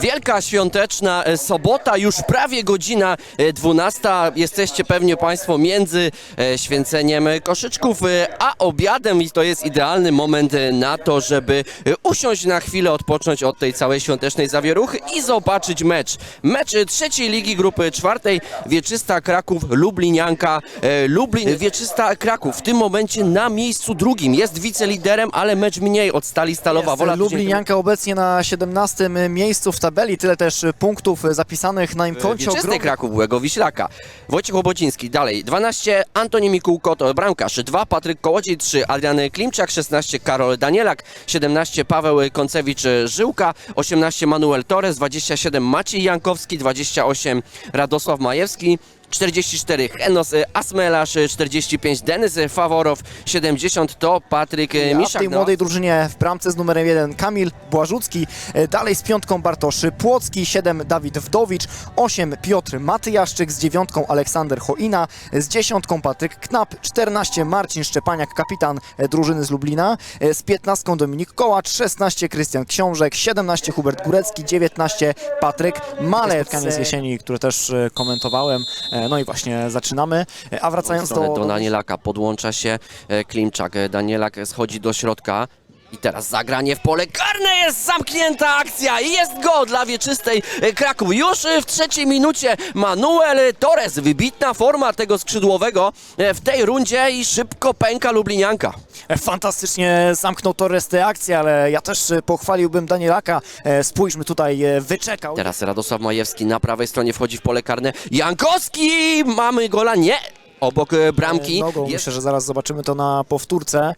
Wielka świąteczna e, sobota, już prawie godzina e, 12. Jesteście pewnie Państwo między e, święceniem koszyczków e, a obiadem i to jest idealny moment e, na to, żeby e, usiąść na chwilę, odpocząć od tej całej świątecznej zawieruchy i zobaczyć mecz. Mecz e, trzeciej ligi grupy czwartej Wieczysta Kraków Lublinianka e, Lublin Wieczysta Kraków w tym momencie na miejscu drugim jest wiceliderem, ale mecz mniej od Stali Stalowa. Jest Wola Lublinianka obecnie na 17 miejscu w tabeli, tyle też punktów zapisanych na im koncie. Wieczysty Ogromny Kraków byłego Wiślaka. Wojciech Łobociński dalej 12, Antoni Mikułko to bramkarz 2, Patryk Kołodziej 3, Adrian Klimczak 16, Karol Danielak 17, Paweł Koncewicz Żyłka 18, Manuel Torres 27, Maciej Jankowski 28, Radosław Majewski 44 Henos Asmelasz, 45 Denis Faworow, 70 to Patryk A w Miszak. tej No, młodej drużynie w bramce z numerem 1 Kamil Błażucki, dalej z piątką Bartosz Płocki, 7 Dawid Wdowicz, 8 Piotr Matyjaszczyk, z dziewiątką Aleksander Choina, z dziesiątką Patryk Knap, 14 Marcin Szczepaniak, kapitan drużyny z Lublina, z 15 Dominik Kołacz, 16 Krystian Książek, 17 Hubert Górecki, 19 Patryk Malec. Spotkanie z jesieni, które też komentowałem, E, no i właśnie zaczynamy, a wracając do... do, Danielaka podłącza się e, Klimczak. E, Danielak schodzi do środka. I teraz zagranie w pole karne jest zamknięta akcja i jest go dla wieczystej e, Kraków. Już w trzeciej minucie Manuel Torres, wybitna forma tego skrzydłowego w tej rundzie i szybko pęka Lublinianka. E, Fantastycznie zamknął Torres tę akcję, ale ja też e, pochwaliłbym Danielaka. E, Spójrzmy tutaj, wyczekał. Teraz Radosław Majewski na prawej stronie wchodzi w pole karne. Jankowski! Mamy gola? Nie! Obok bramki. Nogą. Jest- Myślę, że zaraz zobaczymy to na powtórce.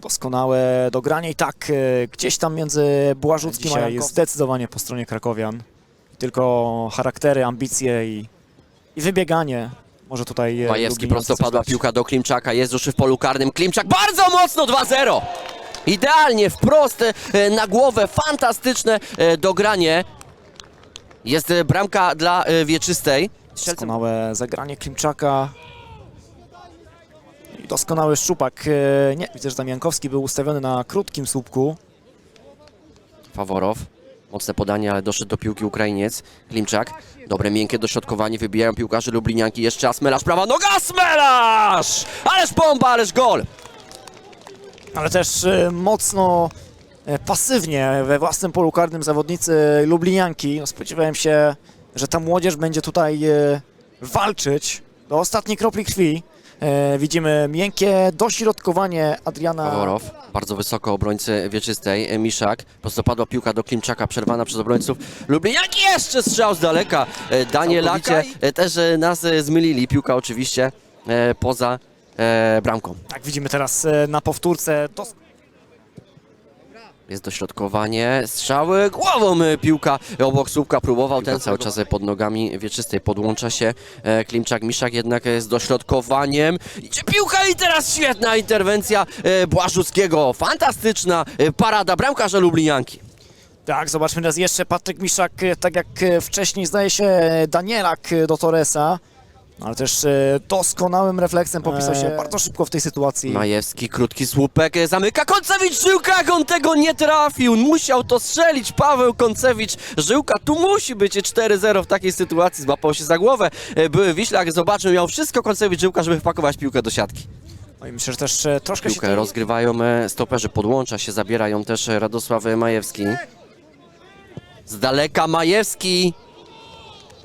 Doskonałe dogranie i tak gdzieś tam między Błażuckim a Jankowskim. zdecydowanie po stronie krakowian. Tylko charaktery, ambicje i, i wybieganie. Może tutaj e, Majewski coś dać. piłka do Klimczaka, jest już w polu karnym. Klimczak bardzo mocno 2-0. Idealnie, wprost e, na głowę, fantastyczne e, dogranie. Jest bramka dla Wieczystej. Doskonałe zagranie Klimczaka. I doskonały szczupak. Nie, widzę, że tam Jankowski był ustawiony na krótkim słupku. Faworow. Mocne podanie, ale doszedł do piłki Ukrainiec. Klimczak. Dobre, miękkie dośrodkowanie. Wybijają piłkarze Lublinianki. Jeszcze Asmelasz. Prawa noga Asmelasz! Ależ bomba, ależ gol! ale też e, mocno e, pasywnie we własnym polu karnym zawodnicy Lublinianki. No, spodziewałem się, że ta młodzież będzie tutaj e, walczyć do ostatniej kropli krwi. E, Widzimy miękkie dośrodkowanie Adriana. Faworow, bardzo wysoko obrońcy wieczystej, e, Miszak, prostopadła piłka do Klimczaka, przerwana przez obrońców Lubliniaki, jeszcze strzał z daleka, E, Danielacie e, też e, nas e, zmylili, piłka oczywiście e, poza e, bramką. Tak, widzimy teraz e, na powtórce. Dos- Jest dośrodkowanie, strzały, głową e, piłka. Obok słupka, próbował ten cały czas e, pod nogami wieczystej, podłącza się e, Klimczak, Miszak jednak z dośrodkowaniem, idzie piłka i teraz świetna interwencja Błażuckiego, fantastyczna parada bramkarza Lublinianki. Tak, zobaczmy raz jeszcze Patryk Miszak, tak jak wcześniej zdaje się Danielak do Torresa. Ale też e, doskonałym refleksem popisał się Eee. bardzo szybko w tej sytuacji. Majewski, krótki słupek, e, zamyka Koncewicz, Żyłka, jak on tego nie trafił, musiał to strzelić, Paweł Koncewicz, Żyłka, tu musi być 4-0 w takiej sytuacji, złapał się za głowę, e, były Wiślak, zobaczył, miał wszystko Koncewicz, Żyłka, żeby wpakować piłkę do siatki. No i myślę, że też e, troszkę się Piłkę tutaj- rozgrywają e, stoperzy, podłącza się, zabierają też e, Radosław Majewski. Z daleka Majewski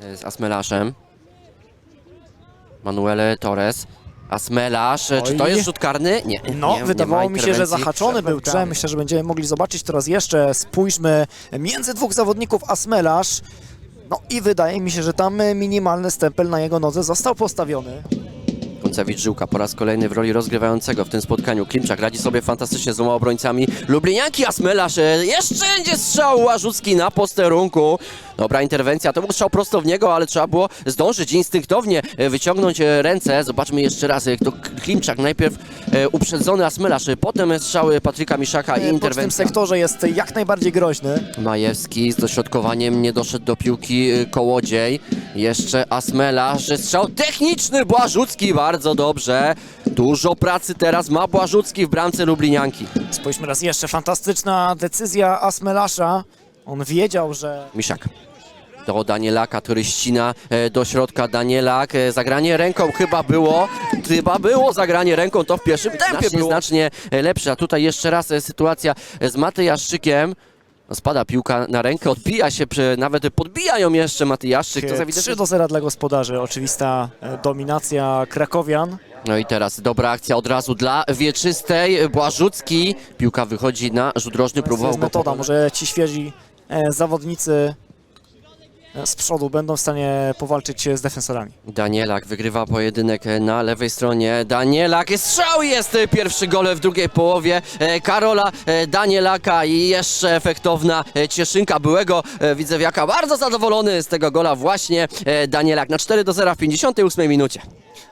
e, z Asmelaszem. Manuel Torres. Asmelasz, e, czy to jest rzut karny? Nie. No, nie, nie wydawało ma mi się, że zahaczony był Czem. Myślę, że będziemy mogli zobaczyć to raz jeszcze. Spójrzmy między dwóch zawodników Asmelasz. No i wydaje mi się, że tam minimalny stempel na jego nodze został postawiony. Żyłka po raz kolejny w roli rozgrywającego w tym spotkaniu. Klimczak radzi sobie fantastycznie z dwoma obrońcami. Lublinianki, Asmelasz, e, jeszcze będzie strzał Łażucki na posterunku. Dobra interwencja, to był strzał prosto w niego, ale trzeba było zdążyć instynktownie e, wyciągnąć e, ręce. Zobaczmy jeszcze raz, jak to Klimczak najpierw uprzedzony Asmelasz, e, potem strzały Patryka Miszaka i Pod w tym interwencja. sektorze jest jak najbardziej groźny. Majewski z dośrodkowaniem nie doszedł do piłki Kołodziej. Jeszcze Asmelasz, strzał techniczny Błażucki, bardzo dobrze. Dużo pracy teraz ma Błażucki w bramce Lublinianki. Spójrzmy raz jeszcze, fantastyczna decyzja Asmelasza. On wiedział, że Miszak. Do Danielaka, który ścina e, do środka Danielak. E, zagranie ręką chyba było. Chyba było zagranie ręką, to w pierwszym tempie znacznie, było. znacznie e, lepsze. A tutaj jeszcze raz sytuacja z Matyjaszczykiem. No, spada piłka na rękę, odbija się, przy, nawet podbijają jeszcze Matyjaszczyk. To e, zawsze 3 do 0 dla gospodarzy. Oczywista e, dominacja krakowian. No i teraz dobra akcja od razu dla Wieczystej. Błażucki. Piłka wychodzi na rzut rożny, To próbował jest go metoda. pokonać. Może ci świeżi e, zawodnicy z przodu będą w stanie powalczyć z defensorami. Danielak wygrywa pojedynek na lewej stronie. Danielak, strzał jest pierwszy gol w drugiej połowie. E, Karola e, Danielaka i jeszcze efektowna e, Cieszynka byłego widzewiaka. Bardzo zadowolony z tego gola właśnie Danielak na 4 do 0 w 58 minucie.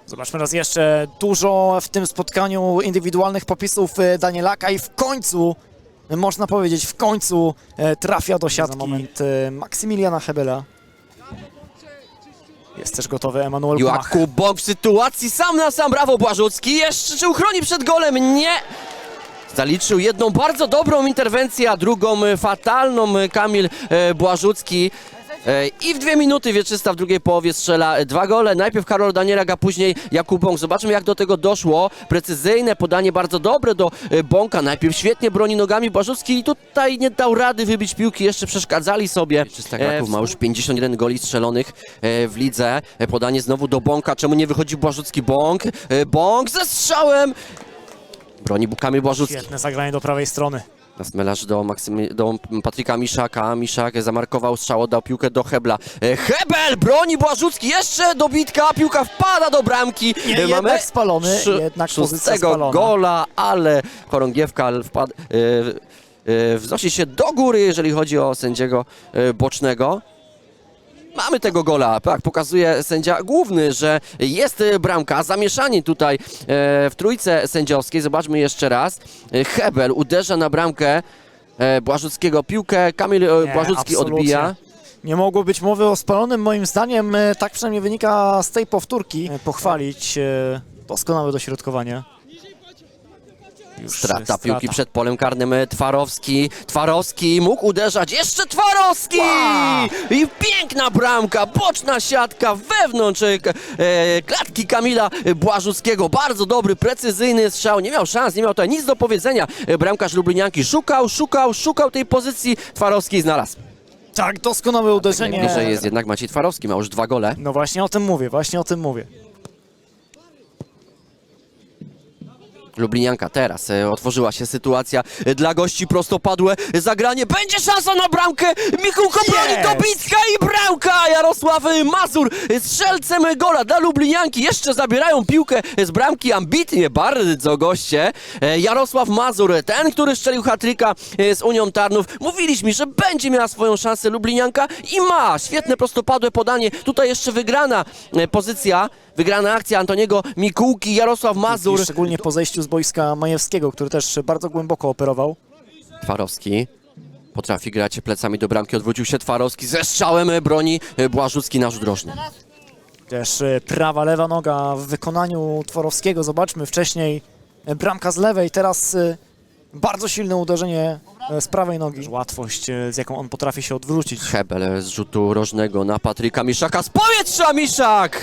Zobaczmy raz jeszcze dużo w tym spotkaniu indywidualnych popisów Danielaka i w końcu, można powiedzieć, w końcu trafia do siatki. Moment Maksymiliana Hebela. Jest też gotowy Emanuel Kumach. Jakub Bąk w sytuacji sam na sam, brawo Błażucki, jeszcze czy uchroni przed golem? Nie! Zaliczył jedną bardzo dobrą interwencję, a drugą e, fatalną e, Kamil e, Błażucki. E, I w dwie minuty Wieczysta w drugiej połowie strzela e, dwa gole. Najpierw Karol Danielak, a później Jakub Bąk. Zobaczmy jak do tego doszło. Precyzyjne podanie, bardzo dobre do e, Bąka. Najpierw świetnie broni nogami Błażucki i tutaj nie dał rady wybić piłki, jeszcze przeszkadzali sobie. Wieczysta Kraków ma już 51 goli strzelonych e, w lidze. E, Podanie znowu do Bąka. Czemu nie wychodzi Błażucki? Bąk. E, Bąk ze strzałem. Broni Kamil Błażucki. Świetne zagranie do prawej strony. Melarz do, Maksymy, do Patryka Miszaka. Miszak zamarkował strzał, oddał piłkę do Hebla. E, Hebel broni Błażucki, jeszcze dobitka, piłka wpada do bramki. Nie, E, jednak spalony, jednak pozycja szóstego spalona. gola, ale chorągiewka e, e, wznosi się do góry, jeżeli chodzi o sędziego bocznego. Mamy tego gola, tak, pokazuje sędzia główny, że jest e, bramka, zamieszanie tutaj e, w trójce sędziowskiej. Zobaczmy jeszcze raz. E, Hebel uderza na bramkę e, Błażuckiego piłkę, Kamil e, Nie, Błażucki absolutnie. odbija. Nie mogło być mowy o spalonym, moim zdaniem, tak przynajmniej wynika z tej powtórki. E, Pochwalić e, doskonałe dośrodkowanie. Już, e, Strata piłki przed polem karnym e, Twarowski. Twarowski mógł uderzać. Jeszcze Twarowski! Wow! I piękna bramka, boczna siatka wewnątrz e, e, klatki Kamila Błażuckiego. Bardzo dobry, precyzyjny strzał. Nie miał szans, nie miał tutaj nic do powiedzenia. E, Bramkarz Lublinianki szukał, szukał, szukał tej pozycji. Twarowski znalazł. Tak, doskonałe uderzenie. Najbliżej jest jednak Maciej Twarowski, ma już dwa gole. No właśnie o tym mówię, właśnie o tym mówię. Lublinianka teraz e, otworzyła się sytuacja e, dla gości prostopadłe zagranie. Będzie szansa na bramkę. Michałko broni Jest! Dobicka i bramka. Jarosław Mazur strzelcem gola dla Lublinianki. Jeszcze zabierają piłkę z bramki ambitnie bardzo goście. E, Jarosław Mazur, ten, który strzelił hatryka z Unią Tarnów. Mówiliśmy, że będzie miała swoją szansę Lublinianka i ma. Świetne prostopadłe podanie. Tutaj jeszcze wygrana pozycja, wygrana akcja Antoniego Mikułki. Jarosław Mazur. I szczególnie po zejściu z boiska Majewskiego, który też bardzo głęboko operował. Twarowski potrafi grać plecami do bramki, odwrócił się Twarowski ze strzałem e, broni e, Błażucki na rzut rożny. Też e, prawa, lewa noga w wykonaniu Tworowskiego. Zobaczmy wcześniej bramka z lewej, teraz bardzo silne uderzenie z prawej nogi. Łatwość, z jaką on potrafi się odwrócić. Hebel z rzutu rożnego na Patryka Miszaka z powietrza Miszak!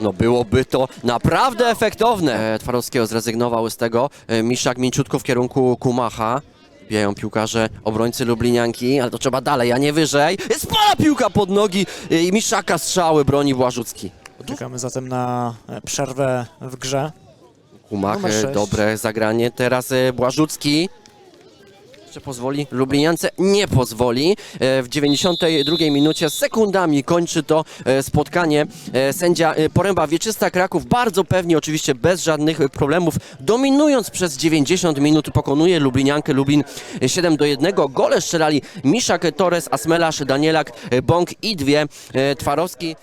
No byłoby to naprawdę efektowne. E, Twarowskiego zrezygnował z tego. E, Miszak mięciutko w kierunku Kumacha. Bijają piłkarze, obrońcy Lublinianki, ale to trzeba dalej, a nie wyżej. Spala piłka pod nogi e, i Miszaka strzały broni Błażucki. Czekamy zatem na e, przerwę w grze. Kumach, Numer e, sześć. dobre zagranie. Teraz e, Błażucki. Jeszcze pozwoli Lubliniance? Nie pozwoli. E, W 92 minucie sekundami kończy to e, spotkanie. E, Sędzia Poręba Wieczysta Kraków bardzo pewnie, oczywiście bez żadnych problemów, dominując przez 90 minut pokonuje Lubliniankę Lublin e, 7 do 1. Gole strzelali Miszak Torres, Asmelasz, Danielak, Bąk i dwie Twarowski.